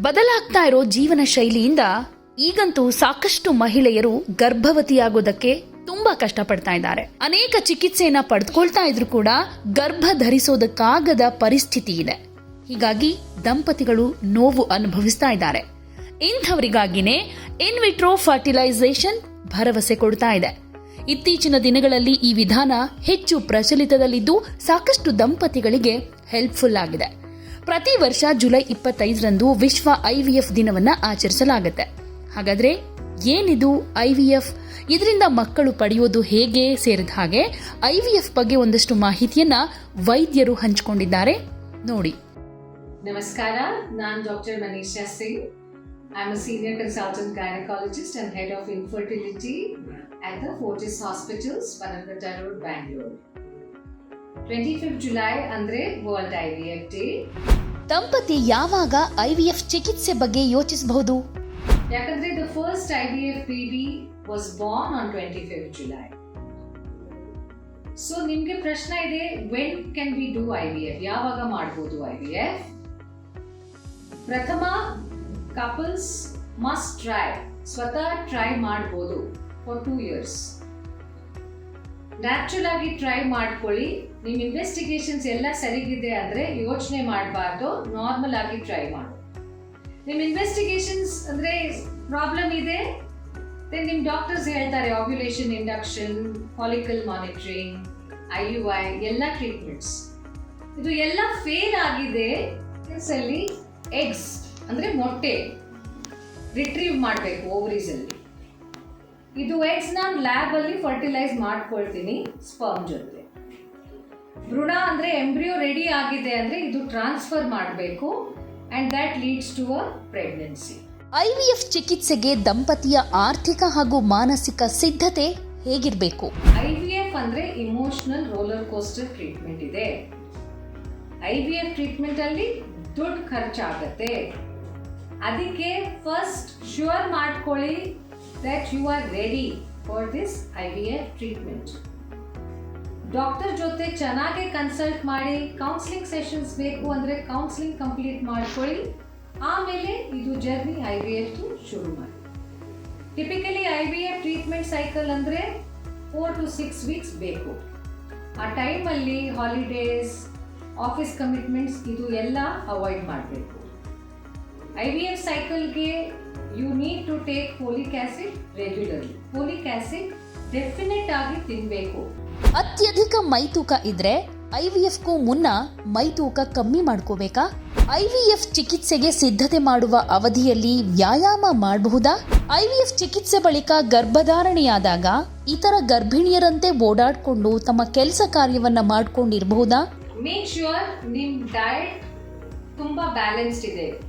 ಬದಲಾಗ್ತಾ ಇರೋ ಜೀವನ ಶೈಲಿಯಿಂದ ಈಗಂತೂ ಸಾಕಷ್ಟು ಮಹಿಳೆಯರು ಗರ್ಭವತಿಯಾಗೋದಕ್ಕೆ ತುಂಬಾ ಕಷ್ಟಪಡ್ತಾ ಇದ್ದಾರೆ. ಅನೇಕ ಚಿಕಿತ್ಸೆಯನ್ನ ಪಡೆದುಕೊಳ್ತಾ ಇದ್ರು ಕೂಡ ಗರ್ಭ ಧರಿಸೋದಕ್ಕಾಗದ ಪರಿಸ್ಥಿತಿ ಇದೆ. ಹೀಗಾಗಿ ದಂಪತಿಗಳು ನೋವು ಅನುಭವಿಸ್ತಾ ಇದ್ದಾರೆ. ಇಂಥವರಿಗಾಗಿನೇ ಇನ್ವಿಟ್ರೋ ಫರ್ಟಿಲೈಸೇಷನ್ ಭರವಸೆ ಕೊಡ್ತಾ ಇದೆ. ಇತ್ತೀಚಿನ ದಿನಗಳಲ್ಲಿ ಈ ವಿಧಾನ ಹೆಚ್ಚು ಪ್ರಚಲಿತದಲ್ಲಿದ್ದು ಸಾಕಷ್ಟು ದಂಪತಿಗಳಿಗೆ ಹೆಲ್ಪ್ಫುಲ್ ಆಗಿದೆ. ಪ್ರತಿ ವರ್ಷ ಜುಲೈ ಇಪ್ಪತ್ತೈದರಂದು ವಿಶ್ವ ಐವಿಎಫ್ ದಿನವನ್ನ ಆಚರಿಸಲಾಗುತ್ತೆ. ಹಾಗಾದ್ರೆ ಏನಿದು ಐವಿಎಫ್ ಇದರಿಂದ ಮಕ್ಕಳು ಪಡೆಯೋದು ಹೇಗೆ ಸೇರಿದ ಹಾಗೆ ಐವಿಎಫ್ ಬಗ್ಗೆ ಒಂದಷ್ಟು ಮಾಹಿತಿಯನ್ನ ವೈದ್ಯರು ಹಂಚಿಕೊಂಡಿದ್ದಾರೆ. ನೋಡಿ. ನಮಸ್ಕಾರ ನಾನು doctor Manisha Singh. I am senior consultant gynaecologist and head of infertility at the Fortis hospitals Hospitals, road Road, Bangalore. 25th July ಅಂದ್ರೆ world I V F day ದಂಪತಿ ಯಾವಾಗ ಐವಿಎಫ್ ಚಿಕಿತ್ಸೆ ಬಗ್ಗೆ ಯೋಚಿಸಬಹುದು? ಯಾಕಂದ್ರೆ the first I V F baby was born on twenty fifth July so ನಿಮಗೆ ಪ್ರಶ್ನೆ ಇದೆ when can we do I V F ಯಾವಾಗ ಮಾಡಬಹುದು ಐ ವಿ ಎಫ್ ಪ್ರಥಮ ಕಪಲ್ಸ್ ಮಸ್ಟ್ ಟ್ರೈ ಸ್ವತಃ ಟ್ರೈ ಮಾಡ್ಬೋದು ಫಾರ್ ಟೂ ಇಯರ್ಸ್ ನ್ಯಾಚುರಲ್ ಆಗಿ try ಮಾಡ್ಕೊಳ್ಳಿ ನಿಮ್ಮ ಇನ್ವೆಸ್ಟಿಗೇಷನ್ಸ್ ಎಲ್ಲ ಸರಿಗಿದೆ ಆದ್ರೆ ಯೋಚನೆ ಮಾಡಬಾರ್ದು. ನಾರ್ಮಲ್ ಆಗಿ ಟ್ರೈ ಮಾಡಿ. ನಿಮ್ಮ ಇನ್ವೆಸ್ಟಿಗೇಷನ್ಸ್ ಅಂದ್ರೆ ಪ್ರಾಬ್ಲಮ್ ಇದೆ. ದೆನ್ ನಿಮ್ಮ ಡಾಕ್ಟರ್ಸ್ ಹೇಳ್ತಾರೆ ovulation induction follicle monitoring I U I ಎಲ್ಲ ಟ್ರೀಟ್ಮೆಂಟ್ಸ್ ಇದು ಎಲ್ಲ ಫೇಲ್ ಆಗಿದೆ. ಅಲ್ಲಿ ಎಗ್ಸ್ ಅಂದ್ರೆ ಮೊಟ್ಟೆ ರಿಟ್ರೀವ್ ಮಾಡಬೇಕು ಓವರೀಸ್ ಅಲ್ಲಿ. ಇದು ಎಗ್ಸ್ ನಾನು ಲ್ಯಾಬ್ ಅಲ್ಲಿ ಫರ್ಟಿಲೈಸ್ ಮಾಡ್ಕೊಳ್ತೀನಿ ಸ್ಪರ್ಮ್ ಜೊತೆ. ಭ್ರೂಣ ಅಂದರೆ ಎಂಬ್ರಿಯೋ ರೆಡಿ ಆಗಿದೆ ಅಂದರೆ ಇದು ಟ್ರಾನ್ಸ್ಫರ್ ಮಾಡಬೇಕು and that leads to a pregnancy IVF ಚಿಕಿತ್ಸೆಗೆ ದಂಪತಿಯ ಆರ್ಥಿಕ ಹಾಗೂ ಮಾನಸಿಕ ಸಿದ್ಧತೆ ಹೇಗಿರಬೇಕು? ಐ ವಿ ಎಫ್ ಅಂದರೆ ಇಮೋಷನಲ್ ರೋಲರ್ ಕೋಸ್ಟರ್ ಟ್ರೀಟ್ಮೆಂಟ್ ಇದೆ. ಐ ವಿ ಎಫ್ ಟ್ರೀಟ್ಮೆಂಟ್ ಅಲ್ಲಿ ದುಡ್ಡು ಖರ್ಚಾಗತ್ತೆ. ಅದಕ್ಕೆ ಫಸ್ಟ್ ಶ್ಯೂರ್ ಮಾಡ್ಕೊಳ್ಳಿ that you are ready for this I V F treatment doctor ಜೊತೆ ಚೆನ್ನಾಗಿ ಕನ್ಸಲ್ಟ್ ಮಾಡಿ ಕೌನ್ಸಿಲಿಂಗ್ ಸೆಷನ್ಸ್ ಬೇಕು ಅಂದರೆ ಕೌನ್ಸಿಲಿಂಗ್ ಕಂಪ್ಲೀಟ್ ಮಾಡ್ಕೊಳ್ಳಿ. ಆಮೇಲೆ ಇದು ಜರ್ನಿ ಐ ವಿ ಎಫ್ ಶುರು ಮಾಡಿ. Typically I V F treatment cycle ಅಂದರೆ ಫೋರ್ ಟು ಸಿಕ್ಸ್ ವೀಕ್ಸ್ ಬೇಕು. ಆ ಟೈಮಲ್ಲಿ ಹಾಲಿಡೇಸ್ ಆಫೀಸ್ ಕಮಿಟ್ಮೆಂಟ್ಸ್ ಇದು ಎಲ್ಲ ಅವಾಯ್ಡ್ ಮಾಡಬೇಕು. I V F ಸೈಕಲ್ಗೆ you need to take folic acid regularly folic acid definite ಆಗಿ ತಿನ್ನಬೇಕು ಅತ್ಯಧಿಕ ಮೈತೂಕ ಇದ್ರೆ ಐವಿಎಫ್ಗೂ ಮುನ್ನ ಮೈತೂಕ ಕಮ್ಮಿ ಮಾಡ್ಕೋಬೇಕಾ? ಐವಿಎಫ್ ಚಿಕಿತ್ಸೆಗೆ ಸಿದ್ಧತೆ ಮಾಡುವ ಅವಧಿಯಲ್ಲಿ ವ್ಯಾಯಾಮ ಮಾಡಬಹುದಾ? ಐವಿಎಫ್ ಚಿಕಿತ್ಸೆ ಬಳಿಕ ಗರ್ಭಧಾರಣೆಯಾದಾಗ ಇತರ ಗರ್ಭಿಣಿಯರಂತೆ ಓಡಾಡಿಕೊಂಡು ತಮ್ಮ ಕೆಲಸ ಕಾರ್ಯವನ್ನ ಮಾಡ್ಕೊಂಡಿರಬಹುದಾ? ಮೇಕ್ ಶ್ಯೂರ್ ನಿಮ್ ಡಯಟ್ ತುಂಬಾ ಬ್ಯಾಲೆನ್ಸ್ಡ್ ಇದೆ.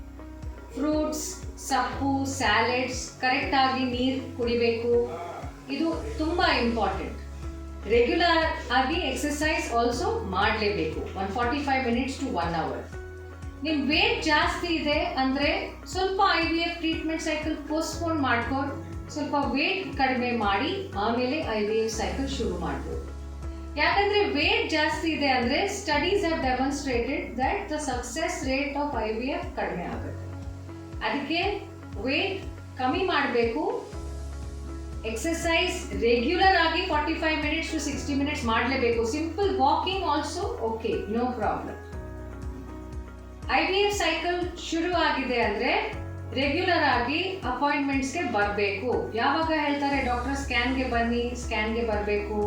ಫ್ರೂಟ್ಸ್ ಸೊಪ್ಪು ಸ್ಯಾಲೆಡ್ಸ್ ಕರೆಕ್ಟಾಗಿ ನೀರು ಕುಡಿಬೇಕು. ಇದು ತುಂಬಾ ಇಂಪಾರ್ಟೆಂಟ್ ರೆಗ್ಯುಲರ್ ಆಗಿ ಎಕ್ಸಸೈಸ್ ಆಲ್ಸೋ ಮಾಡಲೇಬೇಕು. One forty five minutes to one hour ನಿಮ್ಮ ವೇಟ್ ಜಾಸ್ತಿ ಇದೆ ಅಂದರೆ ಸ್ವಲ್ಪ I V F treatment cycle postpone ಮಾಡ್ಕೊಂಡು ಸ್ವಲ್ಪ ವೇಟ್ ಕಡಿಮೆ ಮಾಡಿ, ಆಮೇಲೆ ಐ ವಿ ಎಫ್ ಸೈಕಲ್ ಶುರು ಮಾಡ್ಬೋದು ಯಾಕಂದ್ರೆ ವೇಟ್ ಜಾಸ್ತಿ ಇದೆ ಅಂದ್ರೆ studies have demonstrated that the success rate of I V F ಕಡಿಮೆ ಆಗುತ್ತೆ. ಅದಕ್ಕೆ ವೇಟ್ ಕಮ್ಮಿ ಮಾಡಬೇಕು ಎಕ್ಸಸೈಸ್ ರೆಗ್ಯುಲರ್ ಆಗಿ forty five minutes to sixty minutes ಮಾಡಲೇಬೇಕು. Simple walking also okay no problem I V F cycle ಶುರು ಆಗಿದೆ ಅಂದರೆ ರೆಗ್ಯುಲರ್ ಆಗಿ ಅಪಾಯಿಂಟ್ಮೆಂಟ್ಸ್ಗೆ ಬರಬೇಕು. ಯಾವಾಗ ಹೇಳ್ತಾರೆ ಡಾಕ್ಟರ್ ಸ್ಕ್ಯಾನ್ಗೆ ಬನ್ನಿ ಸ್ಕ್ಯಾನ್ಗೆ ಬರಬೇಕು.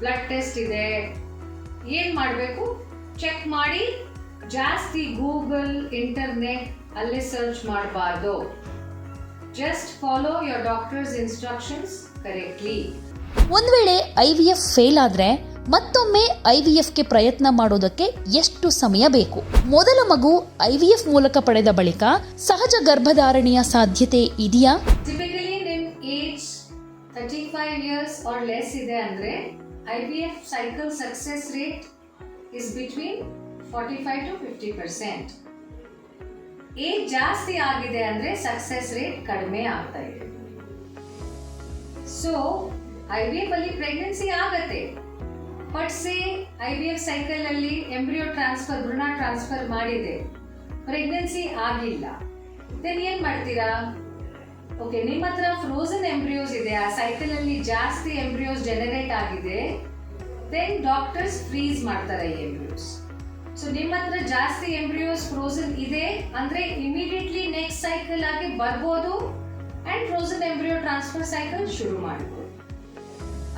ಬ್ಲಡ್ ಟೆಸ್ಟ್ ಇದೆ. ಏನು ಮಾಡಬೇಕು? ಚೆಕ್ ಮಾಡಿ ಜಾಸ್ತಿ ಗೂಗಲ್ ಇಂಟರ್ನೆಟ್ ಅಲ್ಲೇ ಸರ್ಚ್ ಮಾಡಬಾರ್ದು. Just follow your doctor's instructions correctly ಒಂದ್ ವೇಳೆ ಐವಿಎಫ್ ಫೇಲ್ ಆದ್ರೆ ಮತ್ತೊಮ್ಮೆ ಐವಿಎಫ್ಗೆ ಪ್ರಯತ್ನ ಮಾಡೋದಕ್ಕೆ ಎಷ್ಟು ಸಮಯ ಬೇಕು? ಮೊದಲ ಮಗು ಐ ವಿ ಎಫ್ ಮೂಲಕ ಪಡೆದ ಬಳಿಕ ಸಹಜ ಗರ್ಭಧಾರಣೆಯ ಸಾಧ್ಯತೆ ಇದೆಯಾ? ಟಿಪಿಕಲಿ ನಿಮ್ age thirty five years or less ಇದೆ ಅಂದ್ರೆ I V F cycle success rate is between forty five to fifty percent age ಜಾಸ್ತಿ ಆಗಿದೆ ಅಂದ್ರೆ ಸಕ್ಸೆಸ್ ರೇಟ್ ಕಡಿಮೆ ಆಗ್ತಾ ಇದೆ. ಸೊ ಐ ವಿ ಎಫ್ ಅಲ್ಲಿ ಪ್ರೆಗ್ನೆನ್ಸಿ ಆಗತ್ತೆ. But say I V F cycle ಅಲ್ಲಿ ಎಂಬ್ರಿಯೋ ಟ್ರಾನ್ಸ್ಫರ್ ಭ್ರೂಣ ಟ್ರಾನ್ಸ್ಫರ್ ಮಾಡಿದೆ. ಪ್ರೆಗ್ನೆನ್ಸಿ ಆಗಿಲ್ಲ. ದೆನ್ ಏನ್ ಮಾಡ್ತೀರಾ? ಓಕೆ ನಿಮ್ಮ ಹತ್ರ ಫ್ರೋಸನ್ ಎಂಬ್ರಿಯೋಸ್ ಇದೆ. ಆ ಸೈಕಲ್ ಅಲ್ಲಿ ಜಾಸ್ತಿ ಎಂಬ್ರಿಯೋಸ್ ಜನರೇಟ್ ಆಗಿದೆ. ದೆನ್ ಡಾಕ್ಟರ್ಸ್ ಫ್ರೀಸ್ ಮಾಡ್ತಾರೆ ಈ ಎಂಬ್ರಿಯೋಸ್ ಸೊ ನಿಮ್ಮ ಹತ್ರ ಜಾಸ್ತಿ ಎಂಬ್ರಿಯೋಸ್ ಫ್ರೋಸನ್ ಇದೆ ಅಂದ್ರೆ ಇಮಿಡಿಯೇಟ್ಲಿ ನೆಕ್ಸ್ಟ್ ಸೈಕಲ್ ಆಗಿ ಬರ್ಬೋದು and frozen embryo transfer cycle ಶುರು ಮಾಡ್ಬೋದು.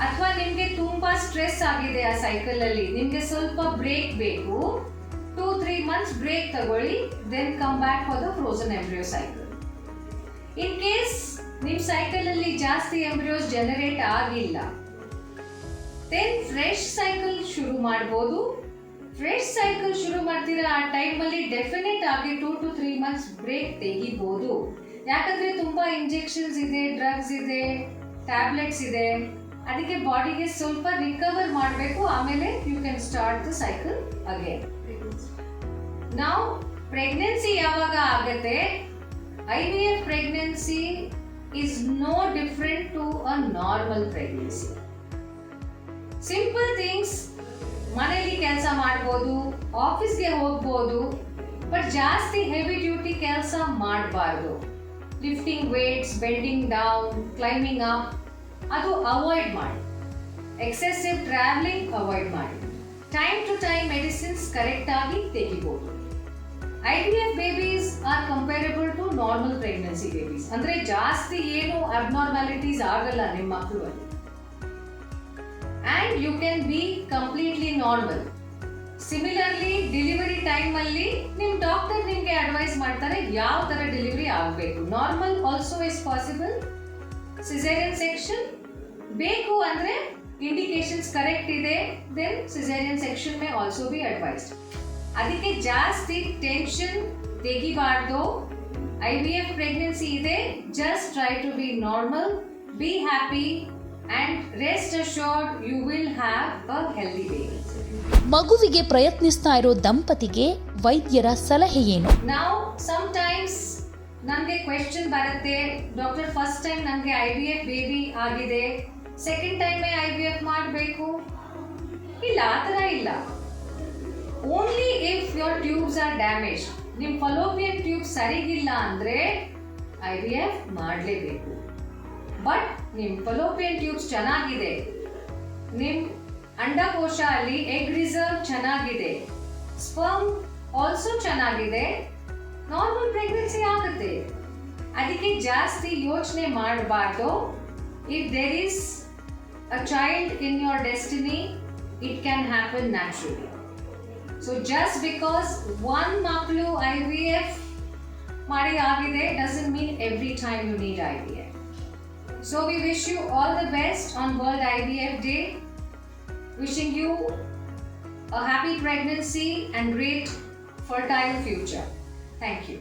ಅಥವಾ ನಿಮ್ಗೆ ತುಂಬಾ ಸ್ಟ್ರೆಸ್ ಆಗಿದೆ ಆ ಸೈಕಲ್ ಅಲ್ಲಿ, ನಿಮ್ಗೆ ಸ್ವಲ್ಪ ಬ್ರೇಕ್ ಬೇಕು ಟೂ ತ್ರೀ ಮಂತ್ಸ್ ಬ್ರೇಕ್ ತಗೊಳ್ಳಿ then come back for the frozen embryo cycle in case ನಿಮ್ ಸೈಕಲ್ ಅಲ್ಲಿ ಜಾಸ್ತಿ ಎಂಬ್ರಿಯೋಸ್ ಜನರೇಟ್ ಆಗಿಲ್ಲ ದೆನ್ ಫ್ರೆಶ್ ಸೈಕಲ್ ಶುರು ಮಾಡ್ಬೋದು. ಫ್ರೆಶ್ ಸೈಕಲ್ ಶುರು ಮಾಡ್ತೀರಾ? ಆ ಟೈಮಲ್ಲಿ ಡೆಫಿನೆಟ್ ಆಗಿ two to three months break ತೆಗಿಬೋದು. ಯಾಕಂದ್ರೆ ತುಂಬಾ ಇಂಜೆಕ್ಷನ್ಸ್ ಇದೆ ಡ್ರಗ್ಸ್ ಇದೆ ಟ್ಯಾಬ್ಲೆಟ್ಸ್ ಇದೆ. ಅದಕ್ಕೆ ಬಾಡಿಗೆ ಸ್ವಲ್ಪ ರಿಕವರ್ ಮಾಡಬೇಕು. ಆಮೇಲೆ you can start the cycle again ನಾವು ಪ್ರೆಗ್ನೆನ್ಸಿ ಯಾವಾಗ ಆಗತ್ತೆ? I V F pregnancy is no different to a normal pregnancy simple things ಮನೆಯಲ್ಲಿ ಕೆಲಸ ಮಾಡ್ಬೋದು ಆಫೀಸ್ಗೆ ಹೋಗ್ಬೋದು ಬಟ್ ಜಾಸ್ತಿ ಹೆವಿ ಡ್ಯೂಟಿ ಕೆಲಸ ಮಾಡಬಾರ್ದು. Lifting weights bending down climbing up ಅದು ಅವಾಯ್ಡ್ ಮಾಡಿ. ಎಕ್ಸೆಸಿವ್ ಟ್ರಾವೆಲಿಂಗ್ ಅವಾಯ್ಡ್ ಮಾಡಿ. ಟೈಮ್ ಟು ಟೈಮ್ ಮೆಡಿಸಿನ್ಸ್ ಕರೆಕ್ಟಾಗಿ ತೆಗಿಬೋದು. I V F babies are comparable to normal pregnancy babies ಅಂದರೆ ಜಾಸ್ತಿ ಏನು ಅಬ್ನಾರ್ಮಾಲಿಟೀಸ್ ಆಗಲ್ಲ ನಿಮ್ಮ ಮಕ್ಕಳು ಅಲ್ಲಿ and you can be completely normal similarly delivery time ಅಲ್ಲಿ ನಿಮ್ ಡಾಕ್ಟರ್ ನಿಮ್ಗೆ ಅಡ್ವೈಸ್ ಮಾಡ್ತಾರೆ ಯಾವ ತರ ಡೆಲಿವರಿ ಆಗಬೇಕು. Normal also is possible caesarean section ಬೇಕು ಅಂದ್ರೆ ಇಂಡಿಕೇಶನ್ಸ್ ಕರೆಕ್ಟ್ ಇದೆ. Then caesarean section may also be advised ಅದಕ್ಕೆ ಜಾಸ್ತಿ ಟೆನ್ಷನ್ ತೆಗಿಬಾರ್ದು. ಐ ವಿ ಎಫ್ ಪ್ರೆಗ್ನೆನ್ಸಿ ಇದೆ. Just try to be normal be happy and rest assured you will have a healthy baby ಮಗುವಿಗೆ ಪ್ರಯತ್ನಿಸ್ತಾ ಇರೋ ದಂಪತಿಗೆ ವೈದ್ಯರ ಸಲಹೆ ಏನು? ನಾವು ಟೈಮ್ಸ್ ನನಗೆ ಕ್ವೆಶ್ಚನ್ ಬರುತ್ತೆ. ಡಾಕ್ಟರ್ ಫಸ್ಟ್ ಟೈಮ್ ನನಗೆ ಐ ವಿ ಎಫ್ ಬೇಬಿ ಆಗಿದೆ. ಸೆಕೆಂಡ್ ಟೈಮೇ ಐ ವಿ ಎಫ್ ಮಾಡಬೇಕು? ಇಲ್ಲ ಆ ಥರ ಇಲ್ಲ. Only if your tubes are damage ನಿಮ್ಮ ಫಲೋಪಿಯನ್ ಟ್ಯೂಬ್ ಸರಿಗಿಲ್ಲ ಅಂದರೆ ಐ ವಿ ಎಫ್ ಮಾಡಲೇಬೇಕು. ಬಟ್ ನಿಮ್ಮ ಫಲೋಪಿಯನ್ ಟ್ಯೂಬ್ಸ್ ಚೆನ್ನಾಗಿದೆ ನಿಮ್ಮ ಅಂಡಕೋಶ ಅಲ್ಲಿ ಎಗ್ ರಿಸರ್ವ್ ಚೆನ್ನಾಗಿದೆ ಸ್ಪರ್ಮ್ ಆಲ್ಸೋ ಚೆನ್ನಾಗಿದೆ ನಾರ್ಮಲ್ ಪ್ರೆಗ್ನೆನ್ಸಿ ಆಗುತ್ತೆ ಅದಕ್ಕೆ ಜಾಸ್ತಿ ಯೋಚನೆ ಮಾಡಬಾರ್ದು if there is a child in your destiny it can happen naturally so just because one ಮಕ್ಕಳು ಐ ವಿ ಎಫ್ ಮಾಡಿ ಆಗಿದೆ doesn't mean every time you need I V F So we wish you all the best on World IVF Day. Wishing you a happy pregnancy and great fertile future. Thank you.